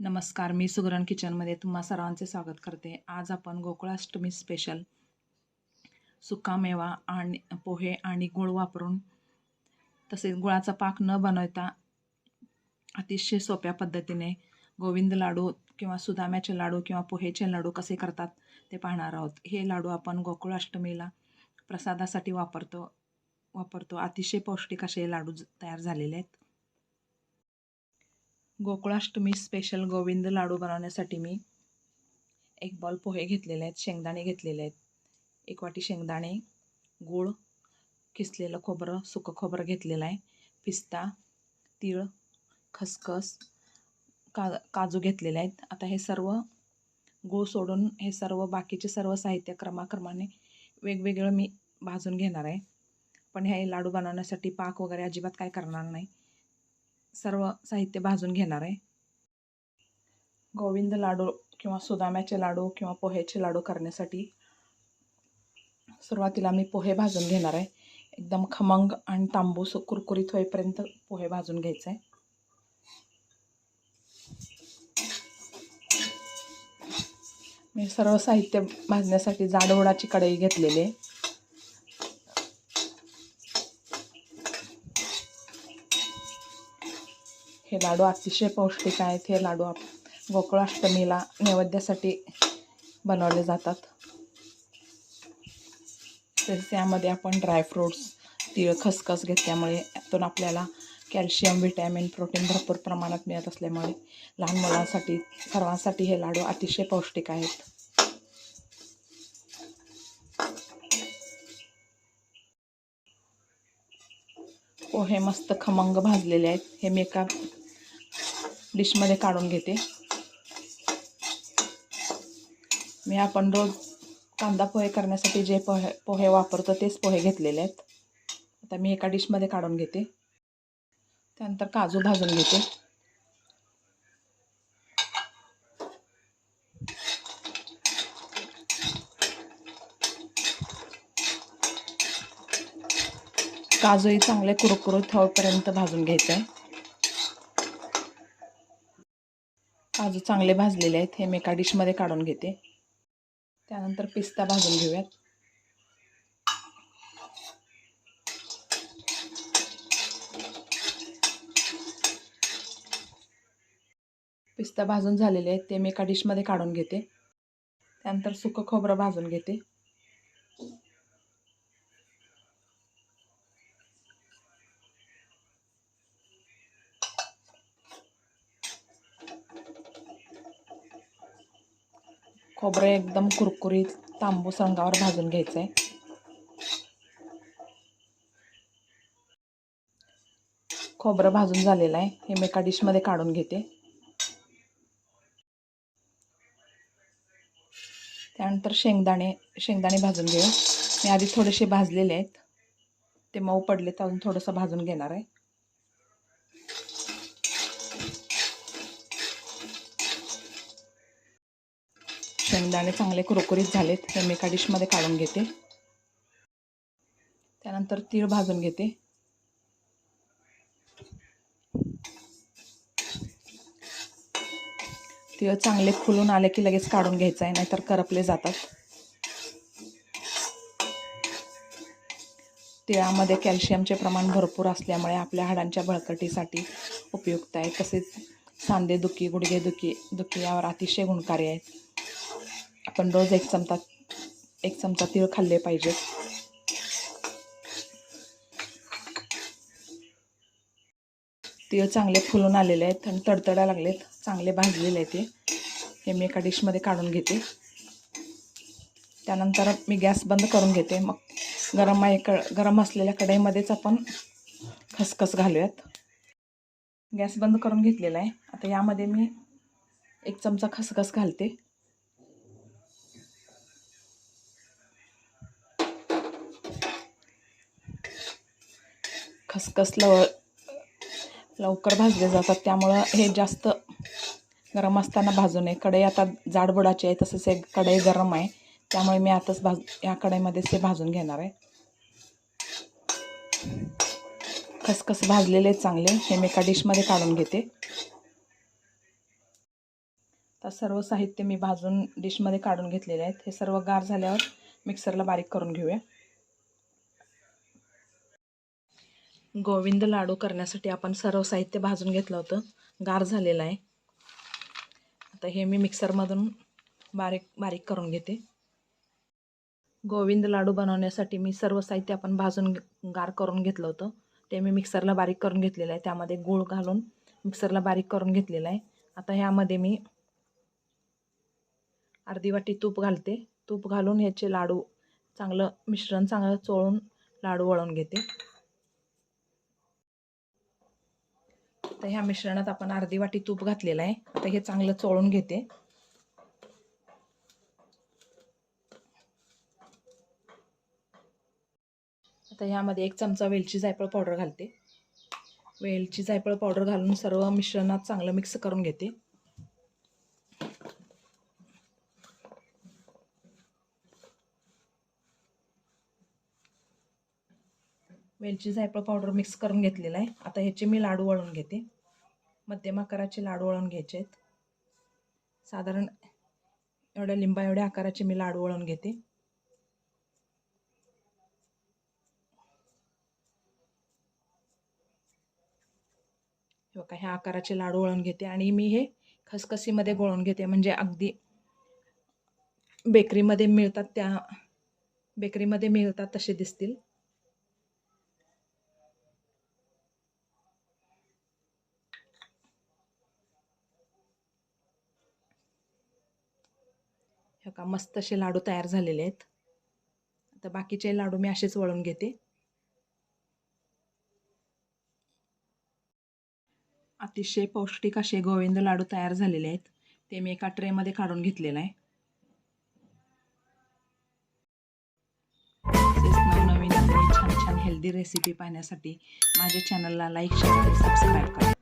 नमस्कार मी सुगरण किचनमध्ये तुम्हा सर्वांचे स्वागत करते. आज आपण गोकुळाष्टमी स्पेशल सुकामेवा आणि पोहे आणि गुळ वापरून तसेच गुळाचा पाक न बनवता अतिशय सोप्या पद्धतीने गोविंद लाडू किंवा सुदाम्याचे लाडू किंवा पोहेचे लाडू कसे करतात ते पाहणार आहोत. हे लाडू आपण गोकुळाष्टमीला प्रसादासाठी वापरतो वापरतो. अतिशय पौष्टिक असे लाडू तयार झालेले आहेत. गोकुळाष्टमी स्पेशल गोविंद लाडू बनवण्यासाठी मी एक बॉल पोहे घेतलेले आहेत शेंगदाणे घेतलेले आहेत. एक वाटी शेंगदाणे गूळ किसलेलं खोबरं सुकं खोबरं घेतलेलं आहे. पिस्ता तीळ खसखस का काजू घेतलेले आहेत. आता हे सर्व गूळ सोडून हे सर्व बाकीचे सर्व साहित्य क्रमाक्रमाने वेगवेगळं मी भाजून घेणार आहे. पण हे लाडू बनवण्यासाठी पाक वगैरे अजिबात काय करणार नाही. सर्व साहित्य भाजून घेणार आहे. गोविंद लाडू किंवा सुदाम्याचे लाडू किंवा पोह्याचे लाडू करण्यासाठी सुरुवातीला मी पोहे भाजून घेणार आहे. एकदम खमंग आणि तांबूस कुरकुरीत होईपर्यंत पोहे भाजून घ्यायचे आहे. मी सर्व साहित्य भाजण्यासाठी जाडवडाची कढई घेतलेली आहे. हे लाडू अतिशय पौष्टिक आहेत. हे लाडू आप गोकुळाष्टमीला नैवेद्यासाठी बनवले जातात. तसेच यामध्ये आपण ड्रायफ्रूट्स तीळ खसखस घेतल्यामुळे यातून आपल्याला कॅल्शियम विटॅमिन प्रोटीन भरपूर प्रमाणात मिळत असल्यामुळे लहान मुलांसाठी सर्वांसाठी हे लाडू अतिशय पौष्टिक आहेत. पोहे मस्त खमंग भाजलेले आहेत. हे मी एका डिशमध्ये काढून घेते. मी आपण रोज कांदा पोहे करण्यासाठी जे पोहे पोहे वापरतो तेच पोहे घेतलेले आहेत. आता मी एका डिशमध्ये काढून घेते. त्यानंतर काजू भाजून घेते. काजूही चांगले कुरकुरीत होईपर्यंत भाजून घ्यायचं आहे काजू चांगले भाजलेले आहेत हे मी एका डिशमध्ये काढून घेते. त्यानंतर पिस्ता भाजून घेऊयात. पिस्ता भाजून झालेले आहेत ते मी एका डिशमध्ये काढून घेते. त्यानंतर सुकं खोबरं भाजून घेते. खोबरं एकदम कुरकुरीत तांबूस रंगावर भाजून घ्यायचं आहे खोबरं भाजून झालेलं आहे. हे मी एका डिशमध्ये काढून घेते. त्यानंतर शेंगदाणे शेंगदाणे भाजून घेऊ. मी आधी थोडेसे भाजलेले आहेत. ते मऊ पडले तर अजून थोडंसं भाजून घेणार आहे. शेंगदाणे चांगले कुरकुरीत झालेत. हे मी एका डिशमध्ये काढून घेते. त्यानंतर तीळ भाजून घेते. तीळ चांगले फुलून आले की लगेच काढून घ्यायचं आहे नाहीतर करपले जातात. तिळामध्ये कॅल्शियमचे प्रमाण भरपूर असल्यामुळे आपल्या हाडांच्या बळकटीसाठी उपयुक्त आहे. तसेच सांधेदुखी गुडघेदुखी दुखी यावर अतिशय गुणकारी आहेत. आपण रोज एक चमचा एक चमचा तीळ खाल्ले पाहिजेत तीळ चांगले फुलून आलेले आहेत आणि तडतडा लागलेत. चांगले भाजलेले आहेत ते. हे मी एका डिशमध्ये काढून घेते. त्यानंतर मी गॅस बंद करून घेते. मग गरम आहे क गरम असलेल्या कढईमध्येच आपण खसखस घालूयात. गॅस बंद करून घेतलेला आहे. आता यामध्ये मी एक चमचा खसखस घालते. खसखस लव लवकर भाजले जातात. त्यामुळं हे जास्त गरम असताना भाजू नये. कढई आता जाडबुडाची आहे तसंच एक कढई गरम आहे. त्यामुळे मी आताच भाज या कढईमध्येच ते भाजून घेणार आहे. खसखस भाजलेले चांगले हे मी एका डिशमध्ये काढून घेते. आता सर्व साहित्य मी भाजून डिशमध्ये काढून घेतलेले आहेत. हे सर्व गार झाल्यावर मिक्सरला बारीक करून घेऊया. गोविंद लाडू करण्यासाठी आपण सर्व साहित्य भाजून घेतलं होतं. गार झालेलं आहे. आता हे मी मिक्सरमधून बारीक बारीक करून घेते. गोविंद लाडू बनवण्यासाठी मी सर्व साहित्य आपण भाजून गार करून घेतलं होतं. ते मी मिक्सरला बारीक करून घेतलेलं आहे. त्यामध्ये गूळ घालून मिक्सरला बारीक करून घेतलेलं आहे. आता ह्यामध्ये मी अर्धी वाटी तूप घालते. तूप घालून ह्याचे लाडू चांगलं मिश्रण चांगलं चोळून लाडू वळून घेते. तर ह्या मिश्रणात आपण अर्धी वाटी तूप घातलेलं आहे. आता हे चांगलं चोळून घेते. आता ह्यामध्ये एक चमचा वेलची जायफळ पावडर घालते. वेलची जायफळ पावडर घालून सर्व मिश्रणात चांगलं मिक्स करून घेते. वेलची जायफळ पावडर मिक्स करून घेतलेला आहे. आता ह्याचे मी लाडू वळून घेते. मध्यम आकाराचे लाडू वळून घ्यायचे आहेत साधारण एवढ्या लिंबा एवढ्या आकाराचे मी लाडू वळून घेते. बघा ह्या आकाराचे लाडू वळून घेते आणि मी हे खसखसीमध्ये गोळून घेते. म्हणजे अगदी बेकरीमध्ये मिळतात त्या बेकरीमध्ये मिळतात तसे दिसतील. हे मस्त असे लाडू तयार झालेले आहेत. आता बाकीचे लाडू मी असेच वळून घेते. अतिशय पौष्टिक असे गोविंद लाडू तयार झालेले आहेत. ते मी एका ट्रेमध्ये काढून घेतलेलं आहे. नवीन नवनवीन छान छान हेल्दी रेसिपी पाहण्यासाठी माझ्या चॅनलला लाईक शेअर आणि सबस्क्राईब करा.